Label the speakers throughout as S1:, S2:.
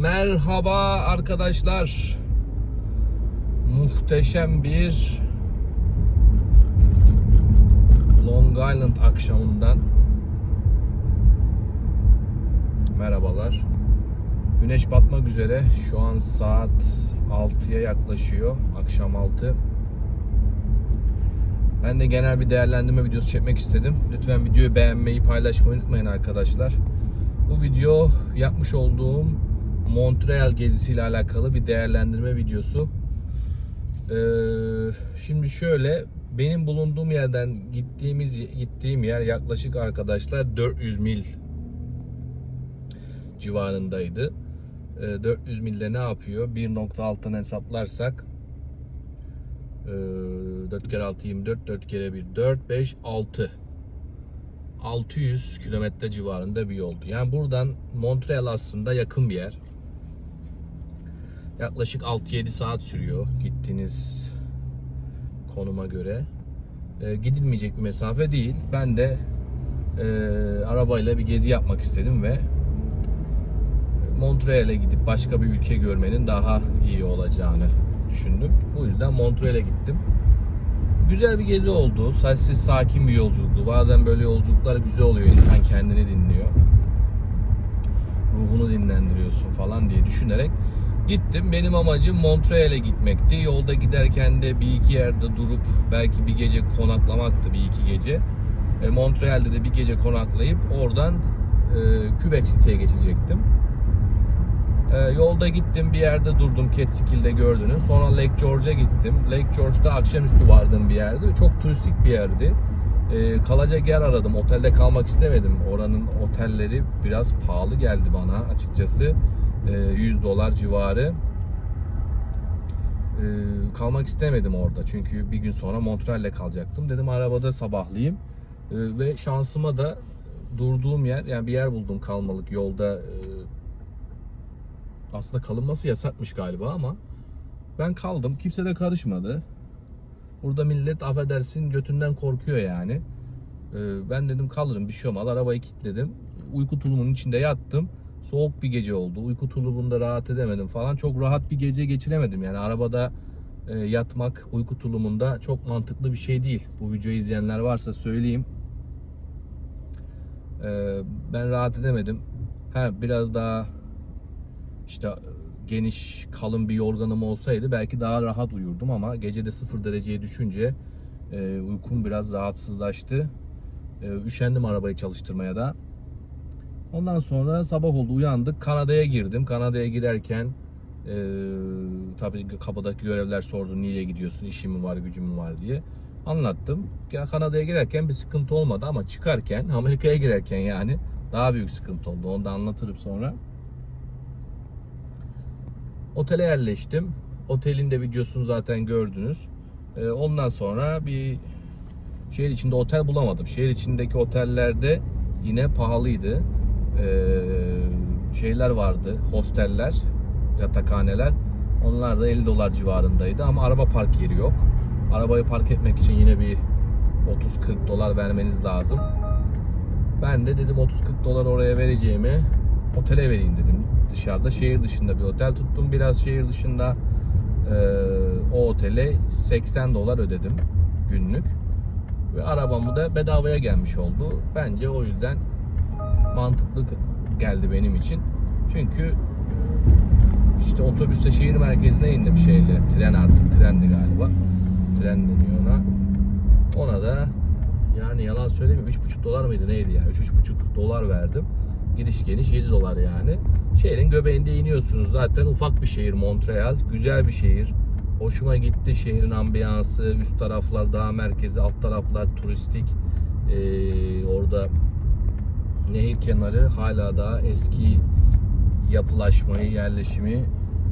S1: Merhaba arkadaşlar. Muhteşem bir Long Island akşamından merhabalar. Güneş batmak üzere. Şu an saat 6'ya yaklaşıyor. Akşam 6. Ben de genel bir değerlendirme videosu çekmek istedim. Lütfen videoyu beğenmeyi, paylaşmayı unutmayın arkadaşlar. Bu video yapmış olduğum Montreal gezisiyle alakalı bir değerlendirme videosu. Ee, şimdi şöyle benim bulunduğum yerden gittiğimiz gittiğim yer yaklaşık arkadaşlar 400 mil civarındaydı. Ee, 400 milde ne yapıyor? 1.6'dan hesaplarsak ee, 4 kere 6 24 4 kere 1 4 5 6 600 kilometre civarında bir yoldu. Yani buradan Montreal aslında yakın bir yer. Yaklaşık 6-7 saat sürüyor gittiğiniz konuma göre. Ee, gidilmeyecek bir mesafe değil. Ben de e, arabayla bir gezi yapmak istedim ve Montreal'e gidip başka bir ülke görmenin daha iyi olacağını düşündüm. Bu yüzden Montreal'e gittim. Güzel bir gezi oldu. Sessiz, sakin bir yolculuktu. Bazen böyle yolculuklar güzel oluyor. İnsan kendini dinliyor. Ruhunu dinlendiriyorsun falan diye düşünerek gittim. Benim amacım Montreal'e gitmekti. Yolda giderken de bir iki yerde durup belki bir gece konaklamaktı bir iki gece. E, Montreal'de de bir gece konaklayıp oradan e, Quebec City'ye geçecektim. E, yolda gittim bir yerde durdum Catskill'de gördünüz. Sonra Lake George'a gittim. Lake George'da akşamüstü vardığım bir yerde. Çok turistik bir yerdi. E, kalacak yer aradım. Otelde kalmak istemedim. Oranın otelleri biraz pahalı geldi bana açıkçası. E, 100 dolar civarı. E, kalmak istemedim orada. Çünkü bir gün sonra Montreal'de kalacaktım. Dedim arabada sabahlayayım. E, ve şansıma da durduğum yer yani bir yer buldum kalmalık yolda e, aslında kalınması yasakmış galiba ama ben kaldım. Kimse de karışmadı. Burada millet affedersin götünden korkuyor yani. Ben dedim kalırım bir şey olmaz. Arabayı kilitledim. Uyku tulumunun içinde yattım. Soğuk bir gece oldu. Uyku tulumunda rahat edemedim falan. Çok rahat bir gece geçiremedim. Yani arabada e, yatmak uyku tulumunda çok mantıklı bir şey değil. Bu videoyu izleyenler varsa söyleyeyim. Ee, ben rahat edemedim. Ha biraz daha işte geniş kalın bir yorganım olsaydı belki daha rahat uyurdum ama gecede sıfır dereceye düşünce e, uykum biraz rahatsızlaştı. E, üşendim arabayı çalıştırmaya da. Ondan sonra sabah oldu uyandık Kanada'ya girdim. Kanada'ya girerken e, tabii kapıdaki görevler sordu niye gidiyorsun işin mi var gücün mü var diye. Anlattım. Ya Kanada'ya girerken bir sıkıntı olmadı ama çıkarken Amerika'ya girerken yani daha büyük sıkıntı oldu. Onu da anlatırım sonra. Otele yerleştim. Otelin de videosunu zaten gördünüz. Ee, ondan sonra bir şehir içinde otel bulamadım. Şehir içindeki otellerde yine pahalıydı. Ee, şeyler vardı, hosteller, yatakhaneler. Onlar da 50 dolar civarındaydı ama araba park yeri yok. Arabayı park etmek için yine bir 30-40 dolar vermeniz lazım. Ben de dedim 30-40 dolar oraya vereceğimi otele vereyim dedim dışarıda şehir dışında bir otel tuttum biraz şehir dışında e, o otele 80 dolar ödedim günlük ve arabamı da bedavaya gelmiş oldu bence o yüzden mantıklı geldi benim için çünkü işte otobüste şehir merkezine indim şeyle tren artık trendi galiba tren deniyor ona ona da yani yalan söyleyeyim 3,5 dolar mıydı neydi ya 3-3,5 dolar verdim gidiş geliş 7 dolar yani. Şehrin göbeğinde iniyorsunuz. Zaten ufak bir şehir Montreal. Güzel bir şehir. Hoşuma gitti şehrin ambiyansı. Üst taraflar daha merkezi, alt taraflar turistik. Ee, orada nehir kenarı hala daha eski yapılaşmayı, yerleşimi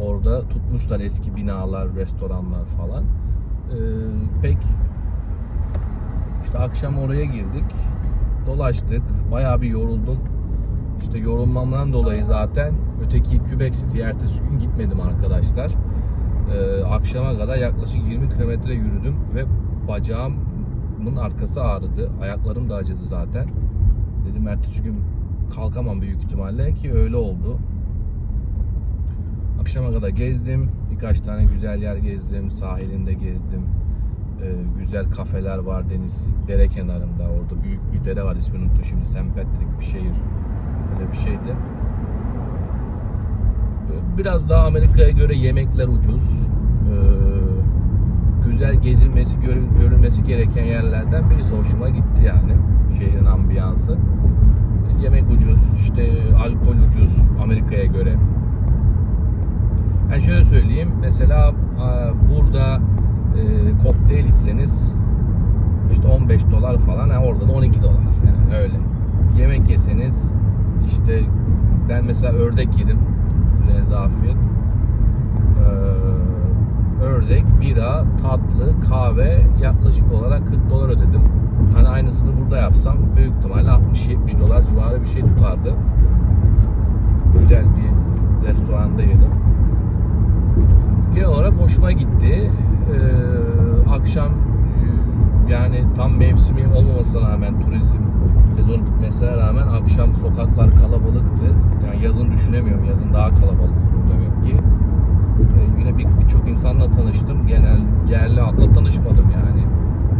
S1: orada tutmuşlar. Eski binalar, restoranlar falan. Ee, pek işte akşam oraya girdik. Dolaştık. Bayağı bir yoruldum. İşte yorulmamdan dolayı zaten öteki Quebec City'ye ertesi gün gitmedim arkadaşlar. Ee, akşama kadar yaklaşık 20 kilometre yürüdüm ve bacağımın arkası ağrıdı. Ayaklarım da acıdı zaten. Dedim ertesi gün kalkamam büyük ihtimalle ki öyle oldu. Akşama kadar gezdim. Birkaç tane güzel yer gezdim. Sahilinde gezdim. Ee, güzel kafeler var deniz dere kenarında. Orada büyük bir dere var ismini unuttum şimdi. St. Patrick bir şehir. Öyle bir şeydi. Ee, Biraz daha Amerika'ya göre yemekler ucuz. Ee, güzel gezilmesi, görü- görülmesi gereken yerlerden birisi hoşuma gitti yani. Şehrin ambiyansı. Yemek ucuz, işte alkol ucuz Amerika'ya göre. Ben şöyle söyleyeyim. Mesela burada e, kokteyl içseniz işte 15 dolar falan. ha, orada da 12 dolar. Yani öyle. Yemek yeseniz işte ben mesela ördek yedim. Rezafiyet. Ördek, bira, tatlı, kahve yaklaşık olarak 40 dolar ödedim. Hani aynısını burada yapsam büyük ihtimalle 60-70 dolar civarı bir şey tutardı. Güzel bir restoranda yedim. Genel olarak hoşuma gitti. Ee, akşam e, yani tam mevsimi olmamasına rağmen turizm sezonu bitmesine rağmen akşam sokaklar kalabalıktı. Yani yazın düşünemiyorum. Yazın daha kalabalık olur demek ki. Yine bir- birçok insanla tanıştım. Genel yerli halkla tanışmadım yani.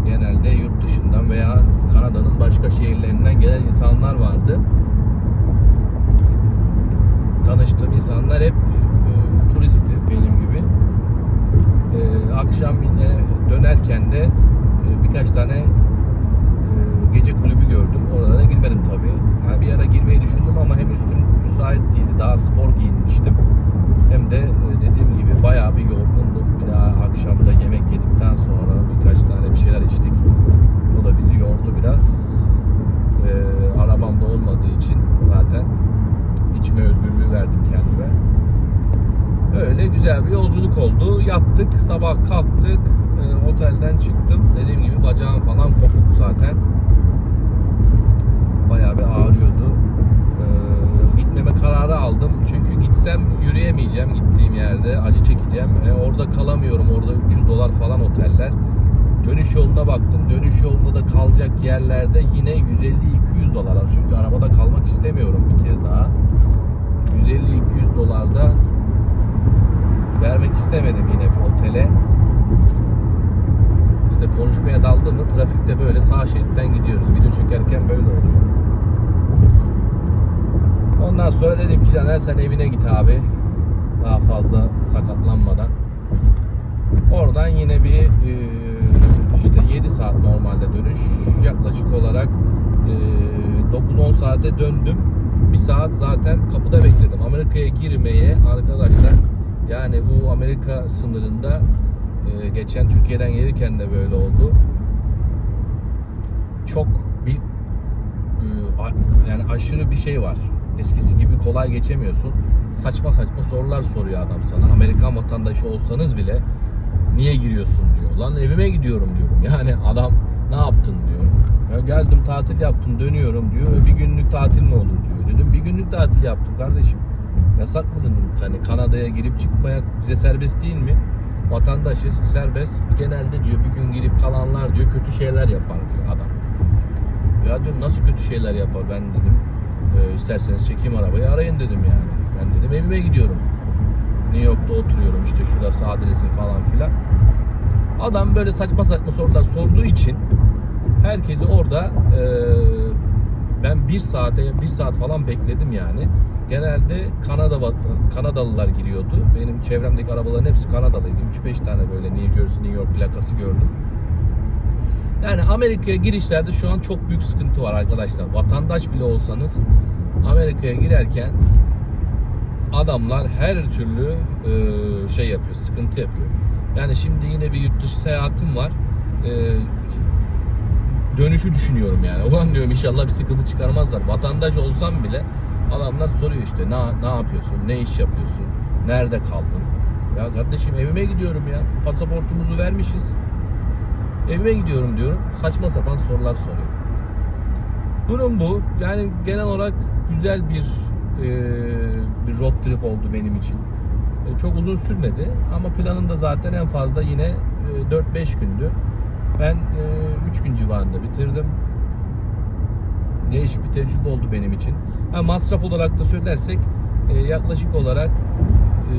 S1: Genelde yurt dışından veya Kanada'nın başka şehirlerinden gelen insanlar vardı. Tanıştığım insanlar hep e, turistti benim gibi. Ee, akşam yine dönerken de e, birkaç tane e, gece kulübü gördüm. Oralara girmedim tabii. Yani bir ara girmeyi düşündüm ama hem üstüm müsait değildi. Daha spor giyinmiştim. Hem de e, dediğim gibi bayağı bir yorgundum. Bir daha akşamda yemek yedikten sonra birkaç tane bir şeyler içtik. O da bizi yordu biraz. Ee, arabamda olmadığı için zaten içme özgürlüğü verdim kendime. Öyle güzel bir yolculuk oldu. Yattık, sabah kalktık, e, otelden çıktım. Dediğim gibi bacağım falan kopuk zaten. Bayağı bir ağrıyordu. E, gitmeme kararı aldım. Çünkü gitsem yürüyemeyeceğim gittiğim yerde. Acı çekeceğim. E, orada kalamıyorum. Orada 300 dolar falan oteller. Dönüş yoluna baktım. Dönüş yolunda da kalacak yerlerde yine 150-200 dolar. Çünkü arabada kalmak istemiyorum bir kez daha. 150-200 dolarda vermek istemedim yine bir otele. İşte konuşmaya daldım mı trafikte böyle sağ şeritten gidiyoruz. Video çekerken böyle oluyor. Ondan sonra dedim ki Caner sen evine git abi. Daha fazla sakatlanmadan. Oradan yine bir e, işte 7 saat normalde dönüş. Yaklaşık olarak e, 9-10 saate döndüm. Bir saat zaten kapıda bekledim. Amerika'ya girmeye arkadaşlar yani bu Amerika sınırında e, geçen Türkiye'den gelirken de böyle oldu. Çok bir e, yani aşırı bir şey var. Eskisi gibi kolay geçemiyorsun. Saçma saçma sorular soruyor adam sana. Amerikan vatandaşı olsanız bile niye giriyorsun diyor. Lan evime gidiyorum diyorum. Yani adam ne yaptın diyor. Ya geldim tatil yaptım dönüyorum diyor. "E, Bir günlük tatil mi olur diyor. Dedim bir günlük tatil yaptım kardeşim. Yasak mı dedim. Hani Kanada'ya girip çıkmaya bize serbest değil mi? Vatandaşız serbest. Genelde diyor bir gün girip kalanlar diyor kötü şeyler yapar diyor adam. Ya diyorum nasıl kötü şeyler yapar ben dedim. "E, isterseniz çekeyim arabayı arayın dedim yani. Ben dedim evime gidiyorum. New York'ta oturuyorum işte şurası adresim falan filan. Adam böyle saçma saçma sorular sorduğu için herkesi orada e, ben bir saate bir saat falan bekledim yani. Genelde Kanada Kanadalılar giriyordu. Benim çevremdeki arabaların hepsi Kanadalıydı. 3-5 tane böyle New Jersey, New York plakası gördüm. Yani Amerika'ya girişlerde şu an çok büyük sıkıntı var arkadaşlar. Vatandaş bile olsanız Amerika'ya girerken adamlar her türlü e, şey yapıyor, sıkıntı yapıyor. Yani şimdi yine bir yurt dışı seyahatim var. E, dönüşü düşünüyorum yani. Ulan diyorum inşallah bir sıkıntı çıkarmazlar. Vatandaş olsam bile adamlar soruyor işte ne, ne yapıyorsun, ne iş yapıyorsun, nerede kaldın? Ya kardeşim evime gidiyorum ya. Pasaportumuzu vermişiz. Evime gidiyorum diyorum. Saçma sapan sorular soruyor. Durum bu. Yani genel olarak güzel bir e, bir road trip oldu benim için. E, çok uzun sürmedi ama planım da zaten en fazla yine e, 4-5 gündü. Ben 3 gün civarında bitirdim değişik bir tecrübe oldu benim için. Ha, masraf olarak da söylersek e, yaklaşık olarak e,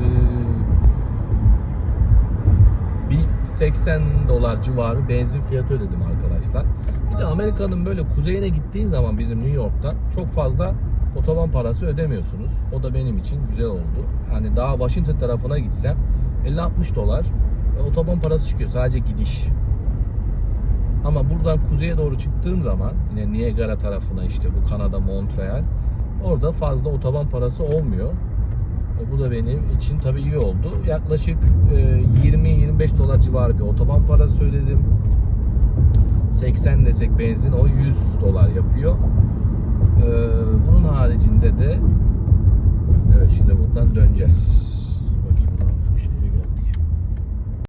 S1: bir 80 dolar civarı benzin fiyatı ödedim arkadaşlar. Bir de Amerika'nın böyle kuzeyine gittiğin zaman bizim New York'ta çok fazla otoban parası ödemiyorsunuz. O da benim için güzel oldu. Hani daha Washington tarafına gitsem 50-60 dolar e, otoban parası çıkıyor sadece gidiş. Ama buradan kuzeye doğru çıktığım zaman yine Niagara tarafına işte bu Kanada Montreal orada fazla otoban parası olmuyor. E, Bu da benim için tabii iyi oldu. Yaklaşık e, 20-25 dolar civarı bir otoban parası ödedim. 80 desek benzin o 100 dolar yapıyor. E, Bunun haricinde de evet şimdi buradan döneceğiz.